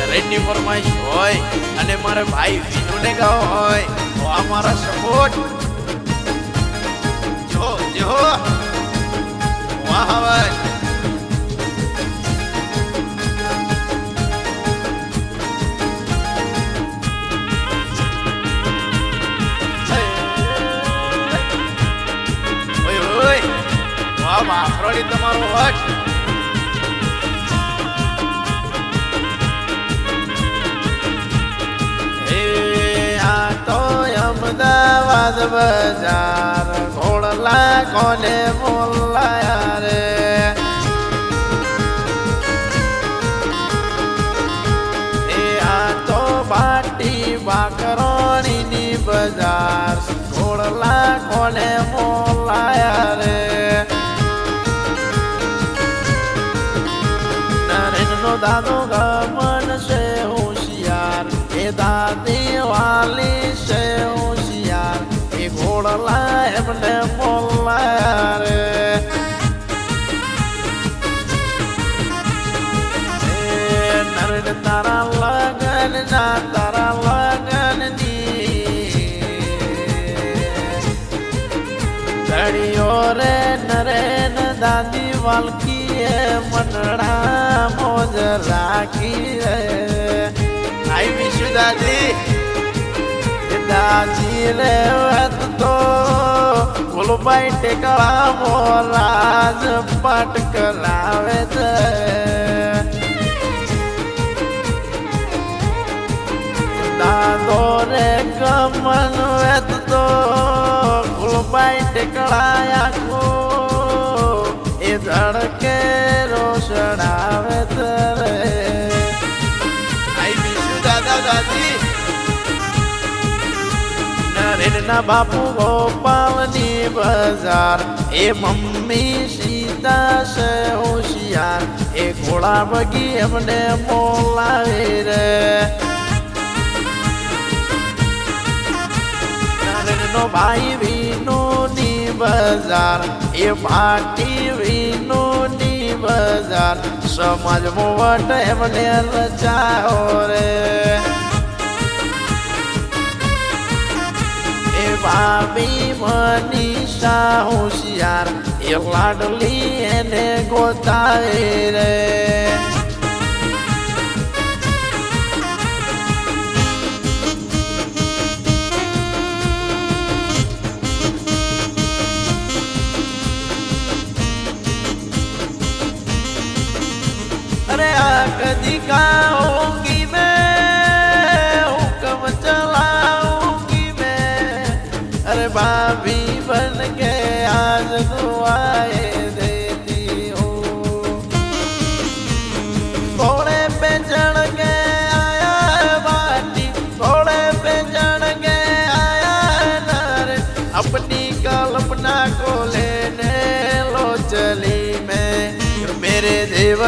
નરેનની ફરમાઈશ હોય અને મારા ભાઈ વિનુને ગાવ હોય તો આ મારા સપોર્ટ વાહ ભાખરોણી તમારો હટ અમદાવાદ બજાર ઘોડલા કોને બોલાયા રે એ આ તો બાટી બાકરોણીની બજાર. ઘોડલા કોને મોલાયા રે. નરેનનો દાદો ગમન છે હોશિયાર. એ દાદી વાલી છે હોશિયાર. એ ઘોડલા એમને મોલાયા રે. દાદી વાલકીએ મનડા મોજ રાખી આઈ વિશ દાદી દાદી રે વત તો મોરાજ પાટ કરાવે છે. દાદો રે ગમન વેત તો ગુલબાઈ ટેકળાયા કો એ ધડકે રોષડાવે તરે આઈ બીજું દાદા દાદી નરેનના બાપુ ગોપાલની બજાર એ મમ્મી સીતા છે હોશિયાર એ ઘોડા બગી એમને બોલાવે રે નરેનનો ભાઈ વિનુની બજાર, એ પાટી વિનુની બજાર. સમાજમાં વટ એમને રચાઓ રે. એ ભાભી મનીષા હોશિયાર, એ લાડલી એને ગોતાવે રે. आंख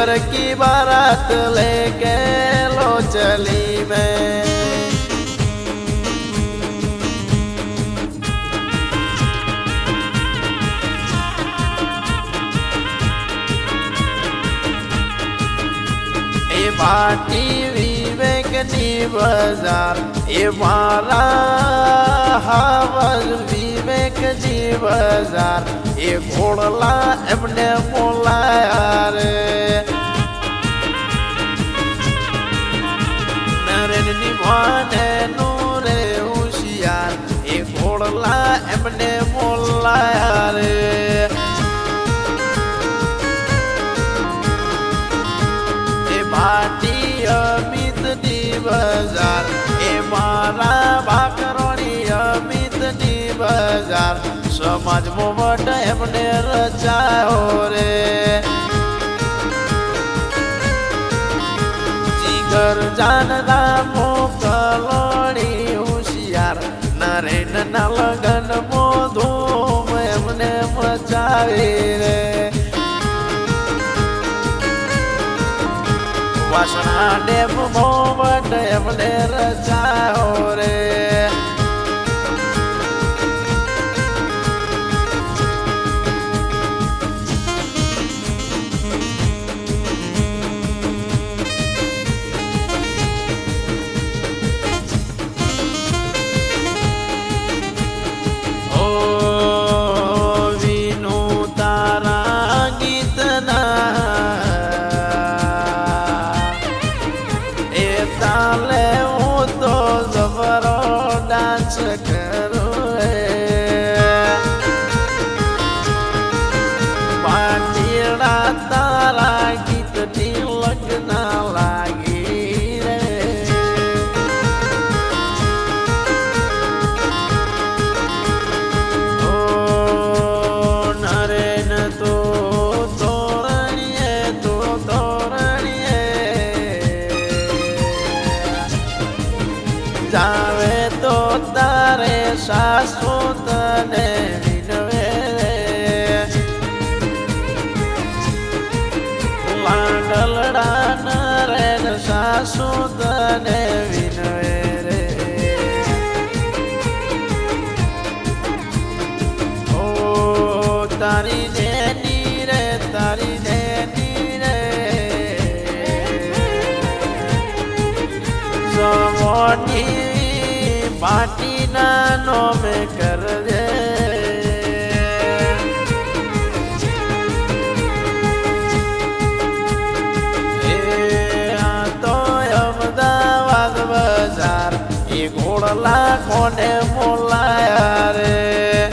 देवर की बारात लेके लो चली मैं એ પાટી વિવેકની બજાર એ મારા હાવજ વિવેકજી બજાર એ ઘોડલા એમને બોલાયા રે માને નૂરે હોશિયાર. એ ઘોડલા એમને મોલ્લા રે. એ ભાટી અમિતની બજાર. એ મારા ભાકરણી અમિતની બજાર. સમાજ વટ એમને રચાયો રે. જીગર જાનના લવણી હોશિયાર. નારેન ના લગન મો ધૂમ એમને મચાવી રે. વાસણા ડેમ મોવટ એમને રચાયો રે. dale મોલા કોને મોલાયા રે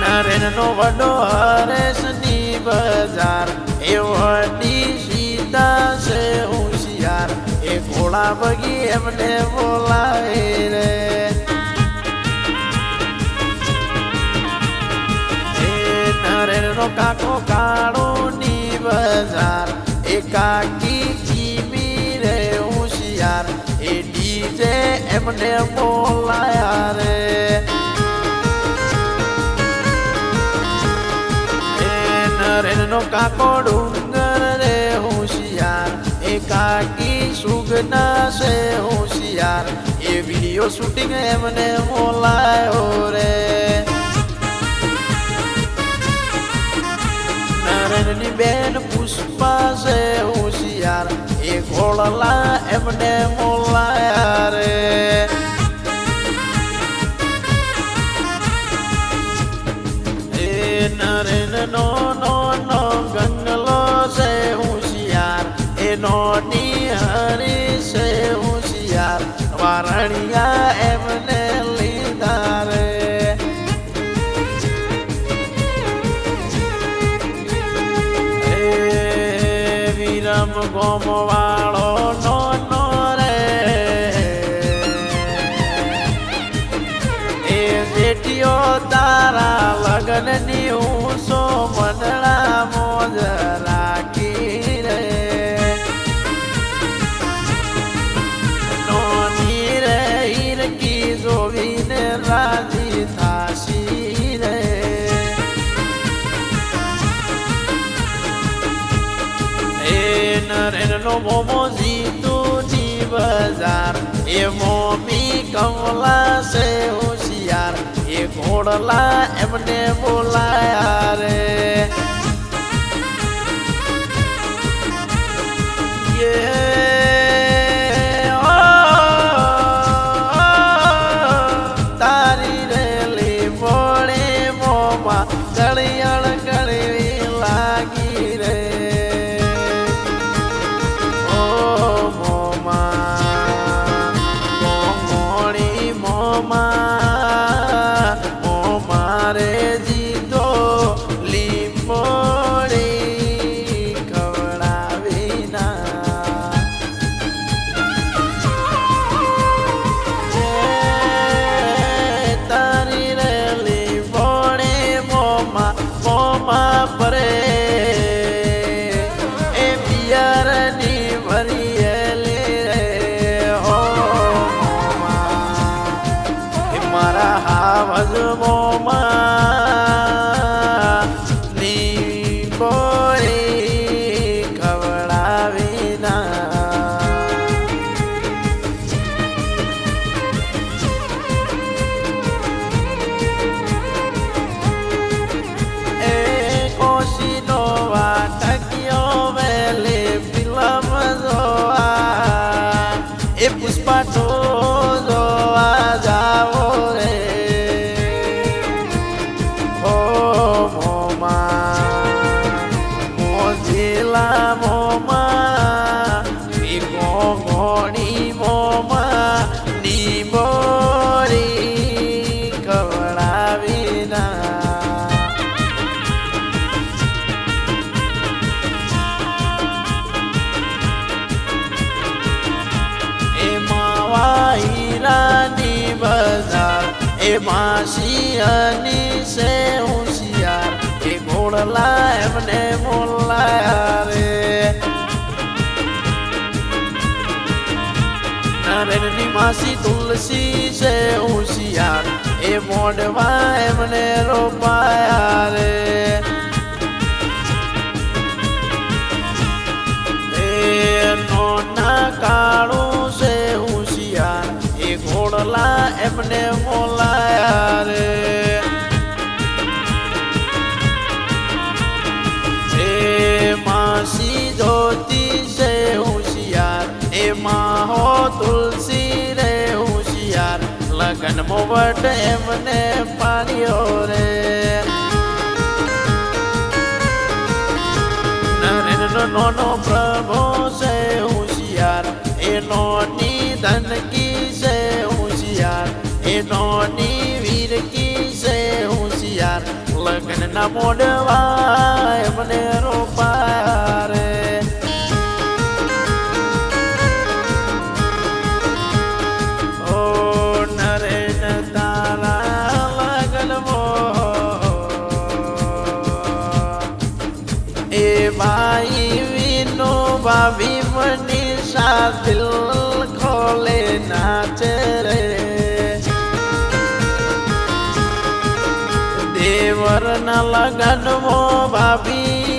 નારેન નો વડો હરેશની બજાર એ વડી સીતા છે હોશિયાર એ ઘોડા બગી એમને બોલાય એમને બોલાયા રે. નરેન નો કાકો ડુંગર રે હોશિયાર. એ કાકી સુગના છે હોશિયાર. એ વીડિયો શૂટિંગ એમને બોલાયો રે. નરેનની બેન પુષ્પા છે એ ઘોળલા એમને મોલા રે. એ નરેન નો તારા લગન મોમોજી બજાર એ મોમી કમલા છે હોશિયાર એ ઘોડલા એમને બોલાયા રે Yeah. મારા હાવજવો મા માસિયાની સે હોશિયાર કે ગોળલા એમને મોલાયા રે. નરેનની માસી તુલસી છે હોશિયાર, એ મોડવા એમને રોપાયા રે. રે એ માસી જોતી છે હોશિયાર એ માહો તુલસી રે હોશિયાર લગન મોવટ એમને પાડ્યો રે નરેન્દ્ર નોનો પ્રભુ છે હોશિયાર એ નોની ધનકી છે હોશિયાર એ લગ્ન ના મને રોપારે ઓ નરેન તારા લગન એ ભાઈ વિનો ભાભી મનીષા દિલ દેવરના લગન મો ભાભી.